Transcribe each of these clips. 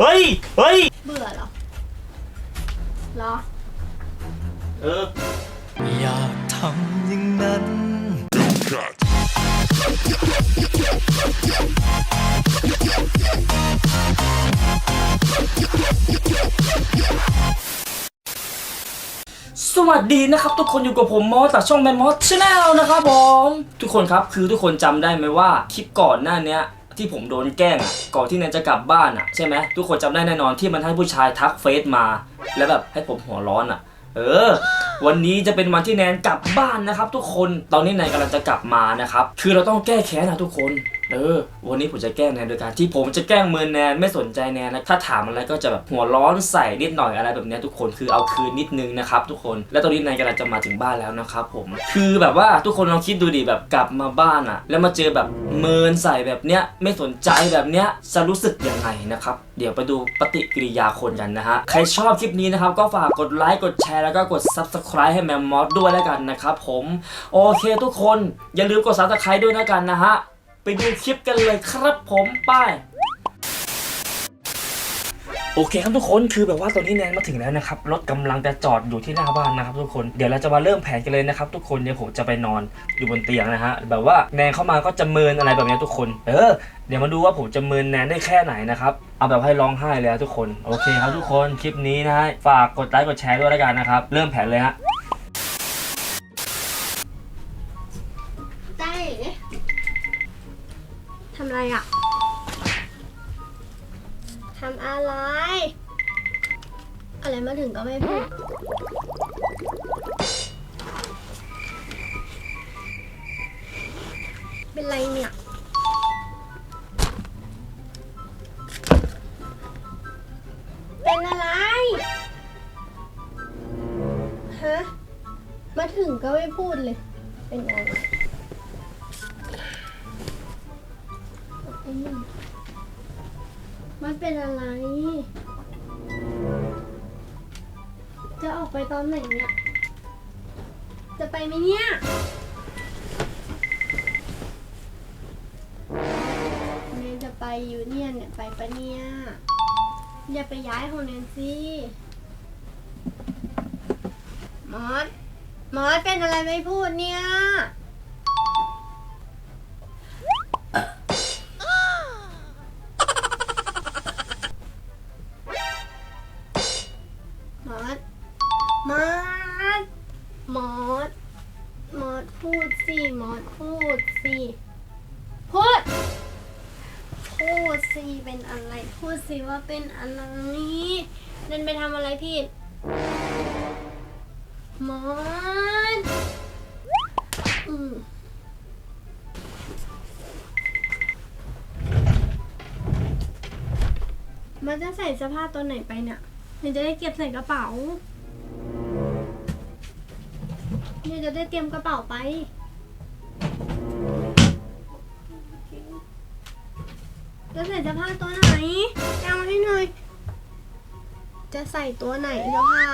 เฮ้ย เฮ้ย เบื่อเหรอเหรอ เออ อยากทำอย่างนั้น สวัสดีนะครับ ทุกคนอยู่กับผมมอสจากช่องแมนมอสชาแนลนะครับผม ทุกคนครับคือทุกคนจำได้ไหมว่าคลิปก่อนหน้าเนี้ย ที่ผมโดนแกล้งอะก่อนที่แนนจะกลับบ้านอะใช่ไหมทุกคนจำได้แน่นอนที่มันให้ผู้ชายทักเฟซมา แล้วแบบให้ผมหัวร้อนอะเออ วันนี้จะเป็นวันที่แนนกลับบ้านนะครับ ทุกคนตอนนี้แนนกำลังจะกลับมานะครับคือเราต้องแก้แค้นนะทุกคน เออ วันนี้ผมจะแกล้งแนนโดยการที่ผมจะแกล้งเมินแนนไม่สนใจแนนนะถ้าถามอะไรก็จะแบบหัวร้อนใส่นิดหน่อยอะไรแบบนี้ทุกคนคือเอาคืนนิดนึงนะครับทุกคนและตอนนี้แนนกำลังจะมาถึงบ้านแล้วนะครับผมคือแบบว่าทุกคนลองคิดดูดิแบบกลับมาบ้านอะแล้วมาเจอแบบเมินใส่แบบเนี้ยไม่สนใจแบบเนี้ยจะรู้สึกยังไงนะครับเดี๋ยวไปดูปฏิกิริยาคนกันนะฮะใครชอบคลิปนี้นะครับก็ฝากกดไลค์กดแชร์แล้วก็กด subscribe ให้แมมมอสด้วยแล้วกันนะครับผมโอเคทุกคนอย่าลืมกด subscribe ด้วยนะกันนะฮะ ไปดูคลิปกันเลยครับผมไป้ายโอเคครับทุกคนคือแบบว่าตอนนี้แนนมาถึงแล้วนะครับรถกำลังจะจอดอยู่ที่หน้าบ้านนะครับทุกคนเดี๋ยวเราจะมาเริ่มแผนกันเลยนะครับทุกคนเดี๋ยวผมจะไปนอนอยู่บนเตียงนะฮะแบบว่าแนนเข้ามาก็จะเมินอะไรแบบนี้ทุกคน เออเดี๋ยวมาดูว่าผมจะเมินแนนได้แค่ไหนนะครับเอาแบบให้ร้องไห้เลยทุกคนโอเคครับทุกคนคลิปนี้นะฮะฝากกดไลค์กดแชร์ด้วยแล้วกันนะครับเริ่มแผนเลยฮะำอะไรอะทำอะไร อะไรมาถึงก็ไม่พูดเป็นไรเนี่ย ออกไปตอนไหนเนี่ย จะไปไหมเนี่ย เนนจะไปอยู่เนี่ยเนี่ยไปปะเนี่ย อย่าไปย้ายของเนนสิมอสมอสเป็นอะไรไม่พูดเนี่ย มอส มอสมอสมอสพูดสิมอสพูดสิพูด พูดสิเป็นอะไร พูดสิว่าเป็นอะไรเดินไปทำอะไรผิดมอสอืมมันจะใส่เสื้อผ้าตัวไหนไปเนี่ยเดี๋ยวจะได้เก็บใส่กระเป๋า เนี่ยจะได้เตรียมกระเป๋าไป จะใส่เสื้อผ้าตัวไหนเอามาให้หน่อย จะใส่ตัวไหนเสื้อผ้า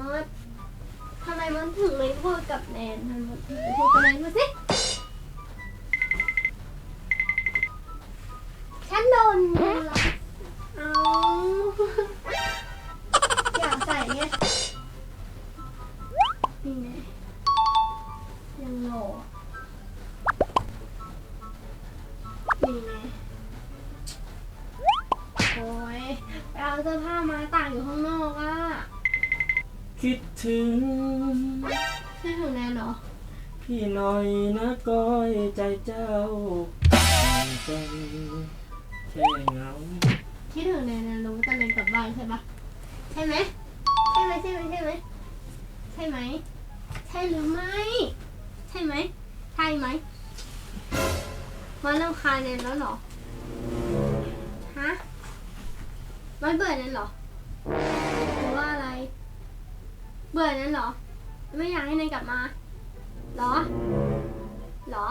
มอสทำไมมันถึงไม่พูดกับแนนทำไมมันถึงไม่พูดกับแนนมาสิ โอ้ยไปเอาเสื้อผ้ามาตากอยู่ข้างนอกอะคิดถึงใช่ของแนนเหรอ พี่หน่อยนะก้อยใจเจ้าใจแค่เหงาคิดถึงแนนแนนรู้แต่แนนกลับบ้านใช่ปะใช่ไหมใช่ไหมใช่ไหมใช่ไหมใช่ไหมใช่หรือไม่ ใช่ไหมใช่ไหมมาเริ่มคายแนนแล้วเหรอ ไม่เบื่อแนนเหรอหรือว่าอะไร เบื่อแนนเหรอ ไม่อยากให้แนนกลับมาเหรอเหรอ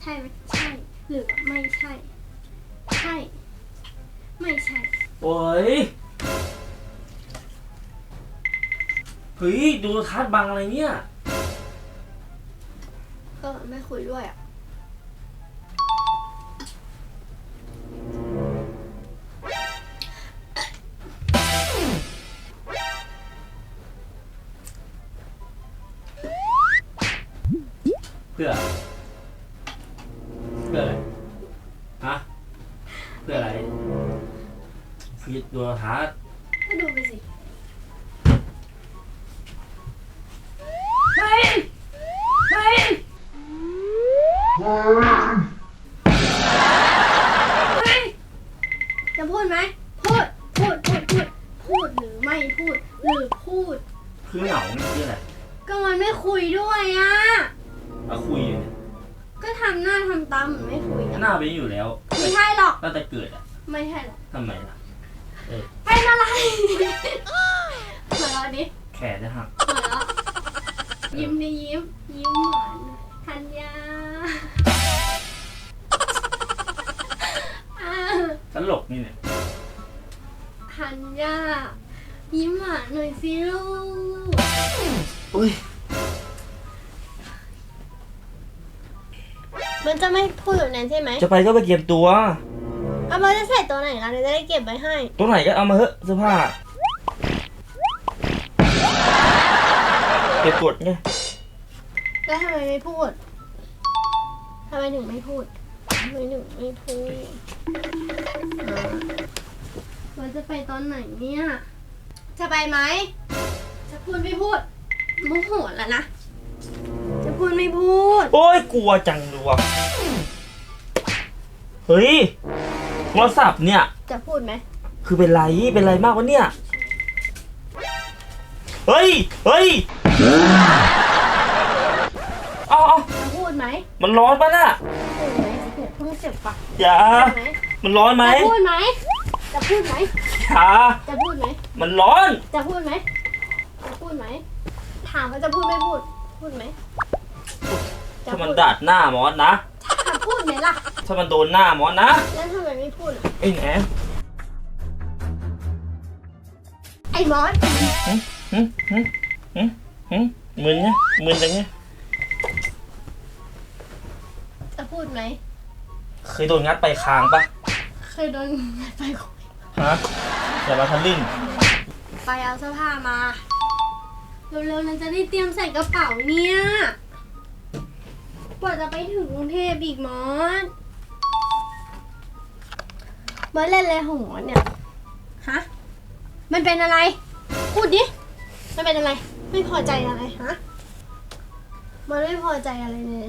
ใช่ไหมใช่หรือว่าไม่ใช่ ใช่ ไม่ใช่ โอ้ยเฮ้ยดูทัดบังอะไรเนี่ย ก็ไม่คุยด้วยอะ พื่อ เพื่ออะไร ฮะ เพื่ออะไรคือดูทัดก็ดูไปสิ เฮ้ย เฮ้ย ยิ้มดิยิ้ม ยิ้มหวานธัญญาอ่าตลกนี่เนี่ยธัญญายิ้มหวานหน่อยสิลูก อุ้ยมันจะไม่พูดแบบนั้นใช่ไหมจะไปก็ไปเก็บตัว เอามาจะใส่ตัวไหนล่ะเดี๋ยวจะได้เก็บไว้ให้ ตัวไหนก็เอามาเถอะเสื้อผ้า เก็บกดไงแล้วทำไมไม่พูดทำไมถึงไม่พูดทำไมถึงไม่พูดอ่าเราจะไปตอนไหนเนี่ย จะไปไหม จะพูดไม่พูดโมโหแล้วนะ จะพูดไม่พูด โอ้ยกลัวจังเลยว่ะเฮ้ยโทรศัพท์เนี่ย จะพูดไหม คือเป็นไร เป็นไรมากวะเนี่ย เฮ้ย เฮ้ย เอาเอาจะพูดไหมมันร้อนปะน่ะ พูดไหมเดี๋ยวเพิ่งเจ็บปากอย่าพูดไหมมันร้อนไหมจะพูดไหมจะพูดไหมอย่าจะพูดไหมมันร้อน จะพูดไหมจะพูดไหมถามว่าจะพูดไม่พูด พูดไหมจะถ้ามันพูดดาดหน้าหมอสนะ จะพูดไหมล่ะ ถ้ามันโดนหน้าหมอสนะ แล้วทำไมไม่พูดอะไอ้แหนไอ้มอสหึหึหึหึ หึมึนไงมึนจังไงจะพูดไหม เคยโดนงัดไปคางปะเคยโดนไปคุยฮะอย่ามาทะลึ่งไปเอาเสื้อผ้ามา เร็วๆนั้นจะได้เตรียมใส่กระเป๋าเนี่ยกว่าจะไปถึงกรุงเทพอีกมอสมอสเล่นอะไรของมอสเนี่ย ฮะ มันเป็นอะไร พูดดิ มันเป็นอะไร ไม่พอใจอะไรฮะ มันไม่พอใจอะไรเนี่ย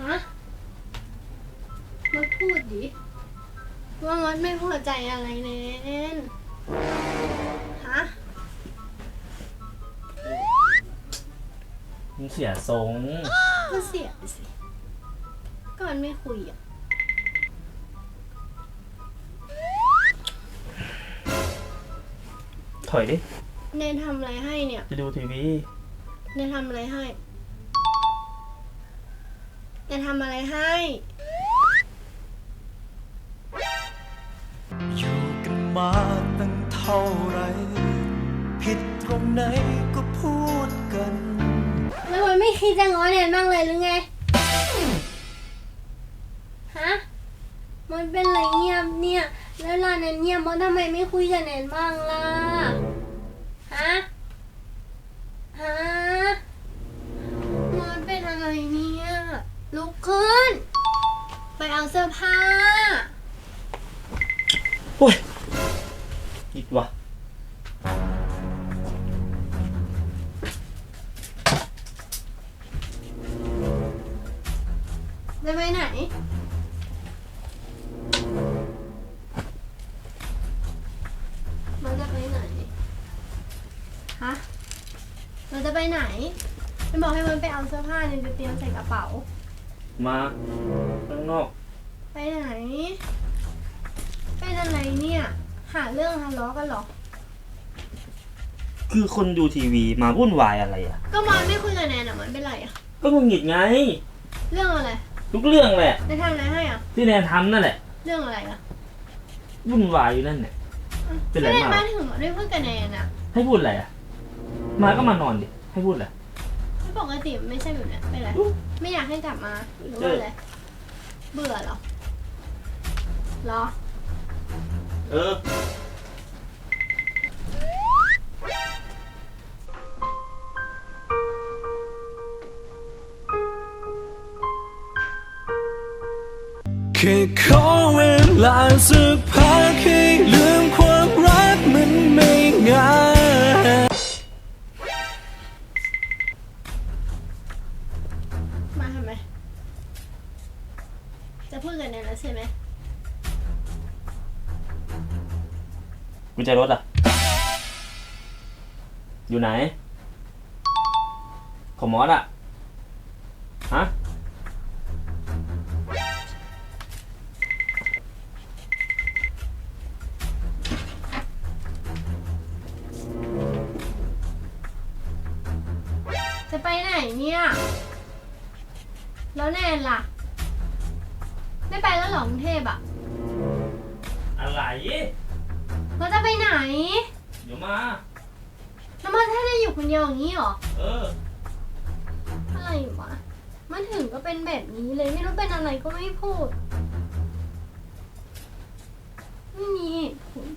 ฮะ มันพูดดิ ว่ามันไม่พอใจอะไรเน้นฮะ มึงเสียทรงก็เสียไปสิ ก็มันไม่คุยอะ ถอยดิ เนนทำอะไรให้เนี่ย จะดูทีวีเนนทำอะไรให้ เนนทำอะไรให้ อยู่กันมาตั้งเท่าไหรผิดตรงไหนก็พูดกัน แล้วมันไม่คิดจะง้อเนนบ้างเลยหรือไง ฮะ มันเป็นไรเงียบเนี่ย แล้วลาเนนเงียบมันทำไมไม่คุยกับเนนบ้างล่ะ ฮะ ฮะมันเป็นอะไรเนี่ย ลุกขึ้น ไปเอาเสื้อผ้า โอ้ยอีกว่ะจะไปไหน ไปเอาเสื้อผ้าเนี่ยจะเตรียมใส่กระเป๋า มาข้างนอกไปไหนเป็นอะไรเนี่ย หาเรื่องทะเลาะกันเหรอ คือคนดูทีวีมาวุ่นวายอะไรอะ ก็มันไม่คุยกับแนนอะมันเป็นไรอะก็มึงหงิดไง เรื่องอะไรทุกเรื่องแหละได้ทำอะไรให้อะที่แนนทำนั่นแหละเรื่องอะไรอะวุ่นวายอยู่นั่นเนี่ย เป็นไรไม่ได้มามาถึงมาด้วยเพื่อนกับแนนอะให้พูดอะไรอะ มาก็มานอนดิให้พูดอะไรไม่ ปกติมันไม่ใช่แบบเนี้ยเป็นไร ไม่อยากให้กลับมาหรือว่าอะไรเบื่อเหรอเหรอ เออ แค่ขอเวลาสักพั กุญแจรถอะ อยู่ไหน ของมอสอะ ฮะ จะไปไหนเนี่ย แล้วแนนล่ะ ไม่ไปแล้วเหรอกรุงเทพอะอะไร เราจะไปไหนเดี๋ยวมาแล้วมันถ้าจะอยู่คนเดียวอย่างนี้เหรอ เออ อะไรวะมาถึงก็เป็นแบบนี้เลยไม่รู้เป็นอะไรก็ไม่พูด ไม่มีเหตุผล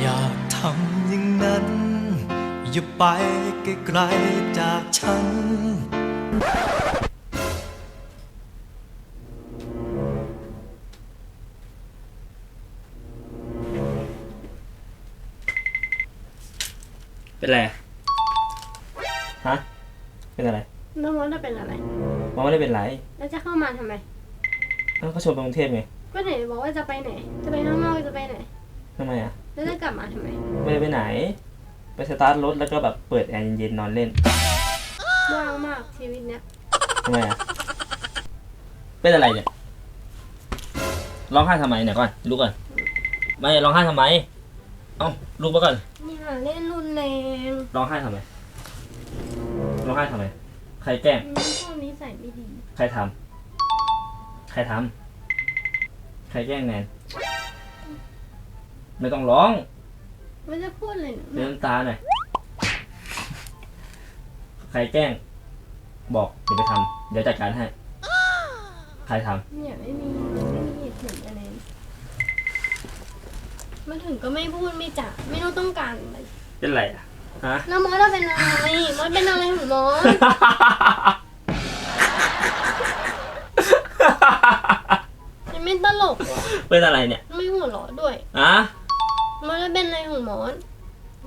อย่าทำอย่างนั้น อย่าไปไกลๆจากฉัน เป็นไรอะฮะ เป็นอะไรน้องมดจะเป็นอะไร มอสไม่ได้เป็นไรแล้วจะเข้ามาทำไม เอ้าก็ชวนไปกรุงเทพไงก็ไหนบอกว่าจะไปไหน จะไปข้างนอกจะไปไหน ทำไมอะ แล้วจะกลับมาทำไมไม่ได้ไปไหน ไปสตาร์ทรถแล้วก็แบบเปิดแอร์เย็นๆนอนเล่นว่างมากชีวิตเนี้ยทำไมอะ เป็นอะไรเนี่ย ร้องไห้ทำไมเนี่ยก่อนลุกก่อน ไม่ร้องไห้ทำไม เอ้าลุกมาก่อนนี่หาเล่นรุนแรงร้องไห้ทำไมร้องไห้ทำไมใครแกล้งมันพวกนี้ใส่ไม่ดี ใครทำใครทำใครแกล้งแนนไม่ต้องร้องไม่จะพูดเลยเดินำตาหน่อยใครแกล้ง บอกเดี๋ยวไปทำเดี๋ยวจัดการให้ ใครทำ เนี่ยไม่มีไม่มีเหตุผลอะไร มาถึงก็ไม่พูดไม่จ่าไม่รู้ต้องการอะไรเป็นไรอะฮะแล้วมอสเราเป็นอะไรมอสเป็นอะไรของมอสยังไม่ตลกเหรอเป็นอะไรเนี่ยไม่หัวเราะด้วยอะมอสเป็นอะไรของมอส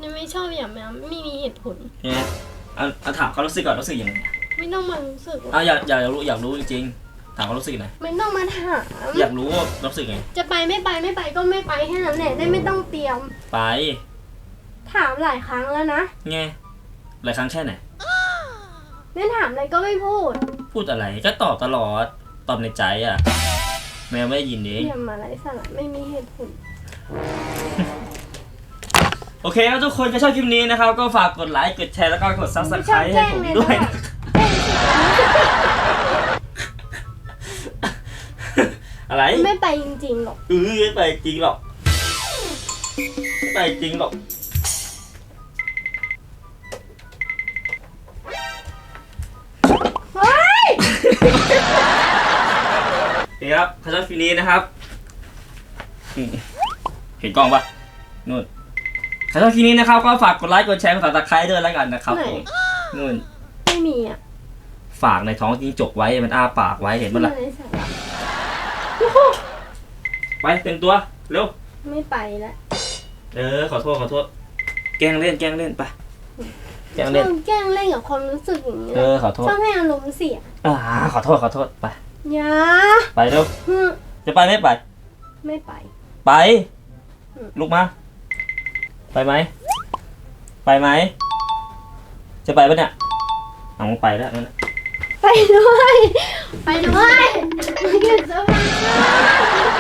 ยังไม่ชอบอย่างนั้นไม่มีเหตุผลเนี่ยเอาเอาถามเขามรู้สึกก่อนรู้สึกยังไงไม่ต้องมารู้สึกเอาอยากอยากรู้อยากรู้จริงๆ ถามเขามรู้สึกหน่อยไม่ต้องมาถามอยากรู้ว่ารู้สึกไง จะไปไม่ไปไม่ไปก็ไม่ไปแค่นั้นแหละได้ไม่ต้องเตรียม ไป ถามหลายครั้งแล้วนะไงหลายครั้งแค่ไหนไม่ถามอะไรก็ไม่พูด พูดอะไรก็ตอบตลอดตอบในใจอะ แมวไม่ได้ยินเองอย่ามาไร้สาระไม่มีเหตุผลโอเคครับทุกคนถ้าชอบคลิปนี้นะครับ ก็ฝากกดไลค์กดแชร์แล้วก็กด subscribe ให้ผมด้วยนะ อะไรไม่ไปจริงๆหรอกเออไม่ไปจริงหรอกไม่ไปจริงหรอกเฮ้ยนี่ครับถ้าชอบคลิปนี้นะครับอืมเห็นกล้องปะนู่นถ้าชอบคลิปนี้นะครับก็ฝากกดไลค์กดแชร์กด subscribe ด้วยแล้วกันนะครับไหนผมนู่นไม่มีอะฝากในท้องจิงจกไว้มันอ้าปากไว้เห็นไม่มั้ยล่ะไร้สาระ ไปเต็มตัว เร็ว ไม่ไปแล้วเออ ขอโทษขอโทษ แกล้งเล่นแกล้งเล่นไปแกล้งชเล่นอบแกล้งเล่นกับความรู้สึกอย่างนี้เออขอโทษชอบให้อารมณ์เสียอ่าขอโทษขอโทษไป อย่าไปเร็ว ฮึจะไปไม่ไป ไม่ไป ไป อืม ลุกมา ไปไหม ไปไหม จะไปปะเนี่ยเอามึงไปแล้วนั่นน่ะ ไปด้วย ไปด้วยไปเก็บเสื้อผ้า